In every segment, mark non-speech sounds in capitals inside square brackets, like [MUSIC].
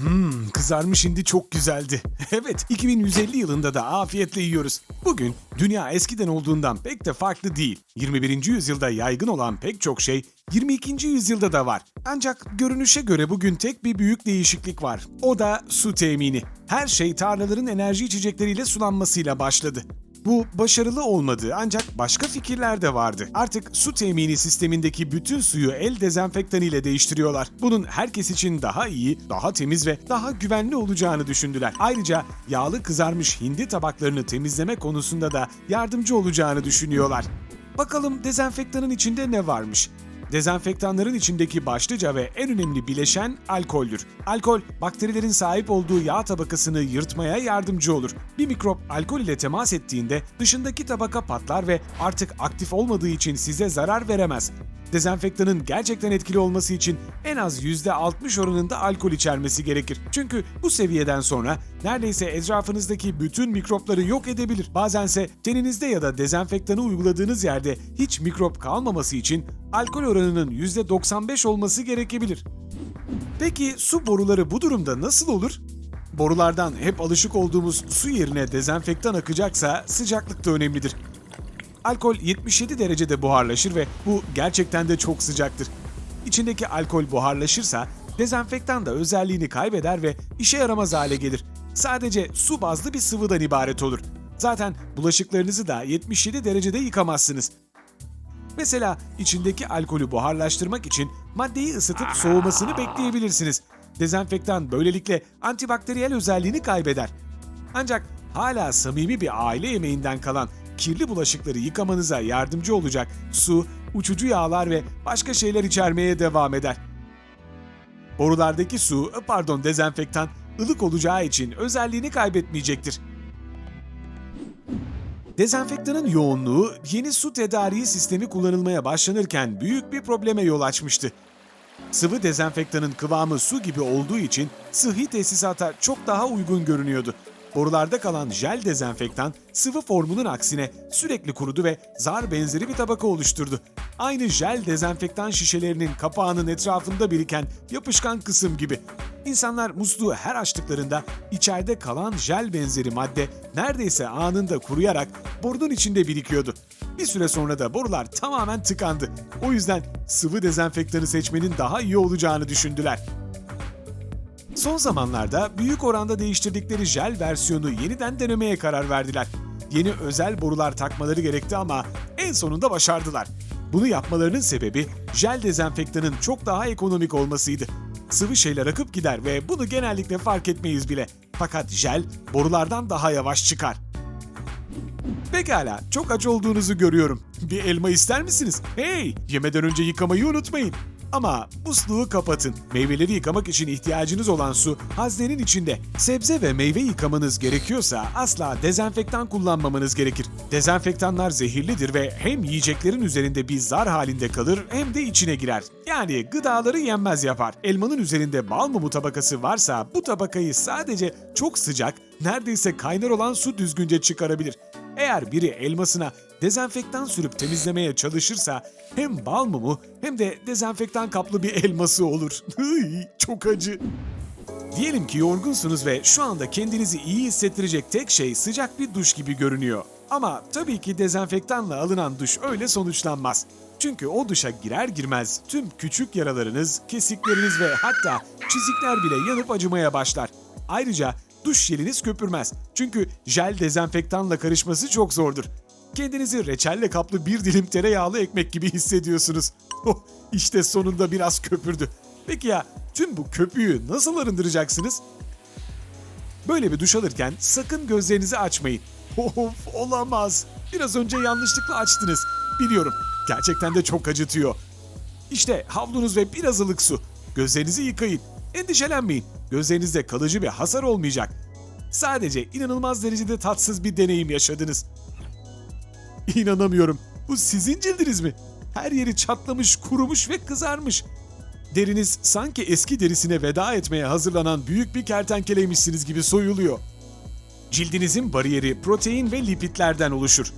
Hmm, kızarmış hindi çok güzeldi. [LAUGHS] Evet, 2150 yılında da afiyetle yiyoruz. Bugün dünya eskiden olduğundan pek de farklı değil. 21. yüzyılda yaygın olan pek çok şey 22. yüzyılda da var. Ancak görünüşe göre bugün tek bir büyük değişiklik var. O da su temini. Her şey tarlaların enerji içecekleriyle sulanmasıyla başladı. Bu başarılı olmadı ancak başka fikirler de vardı. Artık su temini sistemindeki bütün suyu el dezenfektanı ile değiştiriyorlar. Bunun herkes için daha iyi, daha temiz ve daha güvenli olacağını düşündüler. Ayrıca yağlı kızarmış hindi tabaklarını temizleme konusunda da yardımcı olacağını düşünüyorlar. Bakalım dezenfektanın içinde ne varmış? Dezenfektanların içindeki başlıca ve en önemli bileşen alkoldür. Alkol, bakterilerin sahip olduğu yağ tabakasını yırtmaya yardımcı olur. Bir mikrop alkol ile temas ettiğinde dışındaki tabaka patlar ve artık aktif olmadığı için size zarar veremez. Dezenfektanın gerçekten etkili olması için en az %60 oranında alkol içermesi gerekir. Çünkü bu seviyeden sonra neredeyse etrafınızdaki bütün mikropları yok edebilir. Bazense teninizde ya da dezenfektanı uyguladığınız yerde hiç mikrop kalmaması için alkol oranının %95 olması gerekebilir. Peki su boruları bu durumda nasıl olur? Borulardan hep alışık olduğumuz su yerine dezenfektan akacaksa sıcaklık da önemlidir. Alkol 77 derecede buharlaşır ve bu gerçekten de çok sıcaktır. İçindeki alkol buharlaşırsa dezenfektan da özelliğini kaybeder ve işe yaramaz hale gelir. Sadece su bazlı bir sıvıdan ibaret olur. Zaten bulaşıklarınızı da 77 derecede yıkamazsınız. Mesela içindeki alkolü buharlaştırmak için maddeyi ısıtıp soğumasını bekleyebilirsiniz. Dezenfektan böylelikle antibakteriyel özelliğini kaybeder. Ancak hala samimi bir aile yemeğinden kalan kirli bulaşıkları yıkamanıza yardımcı olacak su, uçucu yağlar ve başka şeyler içermeye devam eder. Borulardaki su, pardon dezenfektan, ılık olacağı için özelliğini kaybetmeyecektir. Dezenfektanın yoğunluğu yeni su tedariği sistemi kullanılmaya başlanırken büyük bir probleme yol açmıştı. Sıvı dezenfektanın kıvamı su gibi olduğu için sıhhi tesisata çok daha uygun görünüyordu. Borularda kalan jel dezenfektan sıvı formunun aksine sürekli kurudu ve zar benzeri bir tabaka oluşturdu. Aynı jel dezenfektan şişelerinin kapağının etrafında biriken yapışkan kısım gibi. İnsanlar musluğu her açtıklarında içeride kalan jel benzeri madde neredeyse anında kuruyarak borunun içinde birikiyordu. Bir süre sonra da borular tamamen tıkandı. O yüzden sıvı dezenfektanı seçmenin daha iyi olacağını düşündüler. Son zamanlarda büyük oranda değiştirdikleri jel versiyonu yeniden denemeye karar verdiler. Yeni özel borular takmaları gerekti ama en sonunda başardılar. Bunu yapmalarının sebebi jel dezenfektanın çok daha ekonomik olmasıydı. Sıvı şeyler akıp gider ve bunu genellikle fark etmeyiz bile. Fakat jel borulardan daha yavaş çıkar. Pekala, çok aç olduğunuzu görüyorum. Bir elma ister misiniz? Hey, yemeden önce yıkamayı unutmayın. Ama musluğu kapatın. Meyveleri yıkamak için ihtiyacınız olan su haznenin içinde. Sebze ve meyve yıkamanız gerekiyorsa asla dezenfektan kullanmamanız gerekir. Dezenfektanlar zehirlidir ve hem yiyeceklerin üzerinde bir zar halinde kalır hem de içine girer. Yani gıdaları yenmez yapar. Elmanın üzerinde bal mumu tabakası varsa bu tabakayı sadece çok sıcak, neredeyse kaynar olan su düzgünce çıkarabilir. Eğer biri elmasına dezenfektan sürüp temizlemeye çalışırsa hem bal mumu hem de dezenfektan kaplı bir elması olur. [LAUGHS] Çok acı. Diyelim ki yorgunsunuz ve şu anda kendinizi iyi hissettirecek tek şey sıcak bir duş gibi görünüyor. Ama tabii ki dezenfektanla alınan duş öyle sonuçlanmaz. Çünkü o duşa girer girmez tüm küçük yaralarınız, kesikleriniz ve hatta çizikler bile yanıp acımaya başlar. Ayrıca duş jeliniz köpürmez. Çünkü jel dezenfektanla karışması çok zordur. Kendinizi reçelle kaplı bir dilim tereyağlı ekmek gibi hissediyorsunuz. [LAUGHS] Oh, işte sonunda biraz köpürdü. Peki ya tüm bu köpüğü nasıl arındıracaksınız? Böyle bir duş alırken sakın gözlerinizi açmayın. [LAUGHS] Of olamaz. Biraz önce yanlışlıkla açtınız. Biliyorum. Gerçekten de çok acıtıyor. İşte havlunuz ve biraz ılık su. Gözlerinizi yıkayın. Endişelenmeyin. Gözlerinizde kalıcı bir hasar olmayacak. Sadece inanılmaz derecede tatsız bir deneyim yaşadınız. İnanamıyorum. Bu sizin cildiniz mi? Her yeri çatlamış, kurumuş ve kızarmış. Deriniz sanki eski derisine veda etmeye hazırlanan büyük bir kertenkeleymişsiniz gibi soyuluyor. Cildinizin bariyeri protein ve lipitlerden oluşur.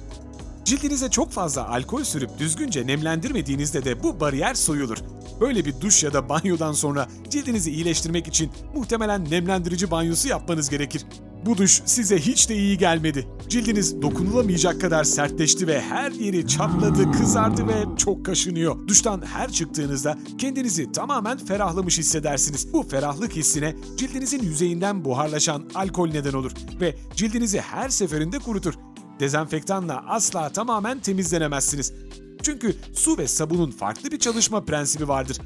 Cildinize çok fazla alkol sürüp düzgünce nemlendirmediğinizde de bu bariyer soyulur. Böyle bir duş ya da banyodan sonra cildinizi iyileştirmek için muhtemelen nemlendirici banyosu yapmanız gerekir. Bu duş size hiç de iyi gelmedi. Cildiniz dokunulamayacak kadar sertleşti ve her yeri çatladı, kızardı ve çok kaşınıyor. Duştan her çıktığınızda kendinizi tamamen ferahlamış hissedersiniz. Bu ferahlık hissine cildinizin yüzeyinden buharlaşan alkol neden olur ve cildinizi her seferinde kurutur. Dezenfektanla asla tamamen temizlenemezsiniz. Çünkü su ve sabunun farklı bir çalışma prensibi vardır.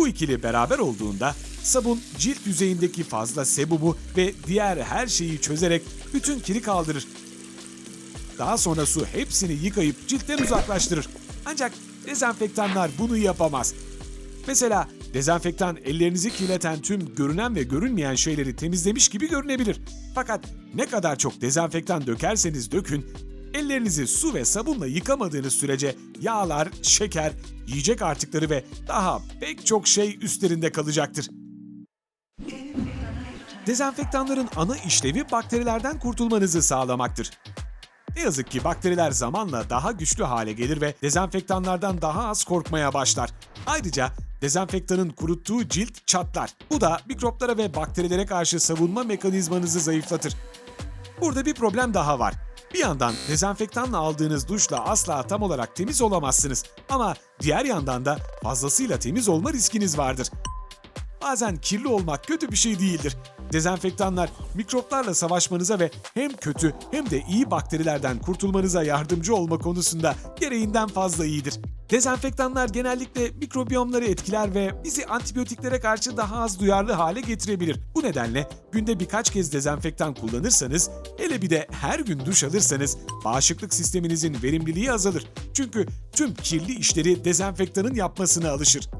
Bu ikili beraber olduğunda sabun cilt yüzeyindeki fazla sebumu ve diğer her şeyi çözerek bütün kiri kaldırır. Daha sonra su hepsini yıkayıp ciltten uzaklaştırır. Ancak dezenfektanlar bunu yapamaz. Mesela dezenfektan ellerinizi kirleten tüm görünen ve görünmeyen şeyleri temizlemiş gibi görünebilir. Fakat ne kadar çok dezenfektan dökerseniz dökün, ellerinizi su ve sabunla yıkamadığınız sürece yağlar, şeker, yiyecek artıkları ve daha pek çok şey üstlerinde kalacaktır. Dezenfektanların ana işlevi bakterilerden kurtulmanızı sağlamaktır. Ne yazık ki bakteriler zamanla daha güçlü hale gelir ve dezenfektanlardan daha az korkmaya başlar. Ayrıca dezenfektanın kuruttuğu cilt çatlar. Bu da mikroplara ve bakterilere karşı savunma mekanizmanızı zayıflatır. Burada bir problem daha var. Bir yandan dezenfektanla aldığınız duşla asla tam olarak temiz olamazsınız. Ama diğer yandan da fazlasıyla temiz olma riskiniz vardır. Bazen kirli olmak kötü bir şey değildir. Dezenfektanlar mikroplarla savaşmanıza ve hem kötü hem de iyi bakterilerden kurtulmanıza yardımcı olma konusunda gereğinden fazla iyidir. Dezenfektanlar genellikle mikrobiyomları etkiler ve bizi antibiyotiklere karşı daha az duyarlı hale getirebilir. Bu nedenle günde birkaç kez dezenfektan kullanırsanız, hele bir de her gün duş alırsanız bağışıklık sisteminizin verimliliği azalır. Çünkü tüm kirli işleri dezenfektanın yapmasına alışır.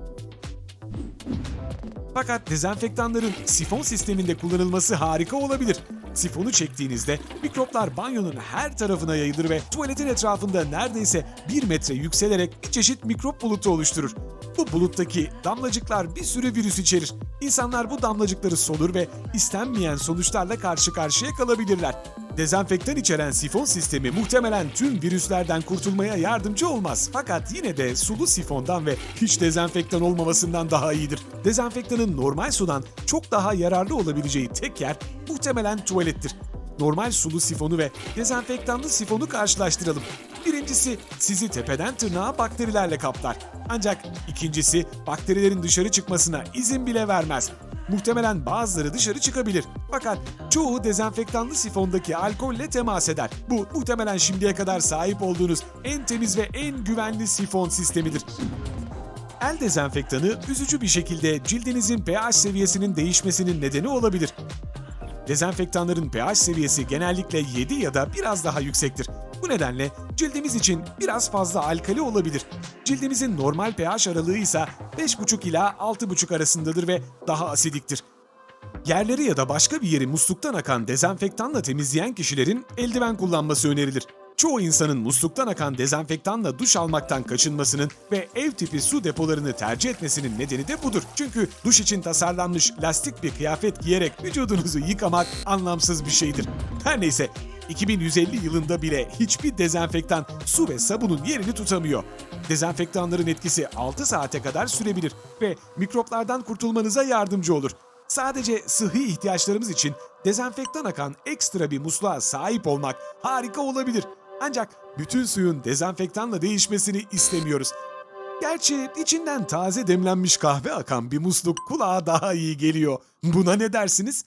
Fakat dezenfektanların sifon sisteminde kullanılması harika olabilir. Sifonu çektiğinizde mikroplar banyonun her tarafına yayılır ve tuvaletin etrafında neredeyse 1 metre yükselerek bir çeşit mikrop bulutu oluşturur. Bu buluttaki damlacıklar bir sürü virüs içerir. İnsanlar bu damlacıkları solur ve istenmeyen sonuçlarla karşı karşıya kalabilirler. Dezenfektan içeren sifon sistemi muhtemelen tüm virüslerden kurtulmaya yardımcı olmaz. Fakat yine de sulu sifondan ve hiç dezenfektan olmamasından daha iyidir. Dezenfektanın normal sudan çok daha yararlı olabileceği tek yer muhtemelen tuvalettir. Normal sulu sifonu ve dezenfektanlı sifonu karşılaştıralım. Birincisi sizi tepeden tırnağa bakterilerle kaplar. Ancak ikincisi bakterilerin dışarı çıkmasına izin bile vermez. Muhtemelen bazıları dışarı çıkabilir. Fakat çoğu dezenfektanlı sifondaki alkolle temas eder. Bu muhtemelen şimdiye kadar sahip olduğunuz en temiz ve en güvenli sifon sistemidir. El dezenfektanı üzücü bir şekilde cildinizin pH seviyesinin değişmesinin nedeni olabilir. Dezenfektanların pH seviyesi genellikle 7 ya da biraz daha yüksektir. Bu nedenle cildimiz için biraz fazla alkali olabilir. Cildimizin normal pH aralığı ise 5,5 ila 6,5 arasındadır ve daha asidiktir. Yerleri ya da başka bir yeri musluktan akan dezenfektanla temizleyen kişilerin eldiven kullanması önerilir. Çoğu insanın musluktan akan dezenfektanla duş almaktan kaçınmasının ve ev tipi su depolarını tercih etmesinin nedeni de budur. Çünkü duş için tasarlanmış lastik bir kıyafet giyerek vücudunuzu yıkamak anlamsız bir şeydir. Her neyse 2150 yılında bile hiçbir dezenfektan su ve sabunun yerini tutamıyor. Dezenfektanların etkisi 6 saate kadar sürebilir ve mikroplardan kurtulmanıza yardımcı olur. Sadece sıhhi ihtiyaçlarımız için dezenfektan akan ekstra bir musluğa sahip olmak harika olabilir. Ancak bütün suyun dezenfektanla değişmesini istemiyoruz. Gerçi içinden taze demlenmiş kahve akan bir musluk kulağa daha iyi geliyor. Buna ne dersiniz?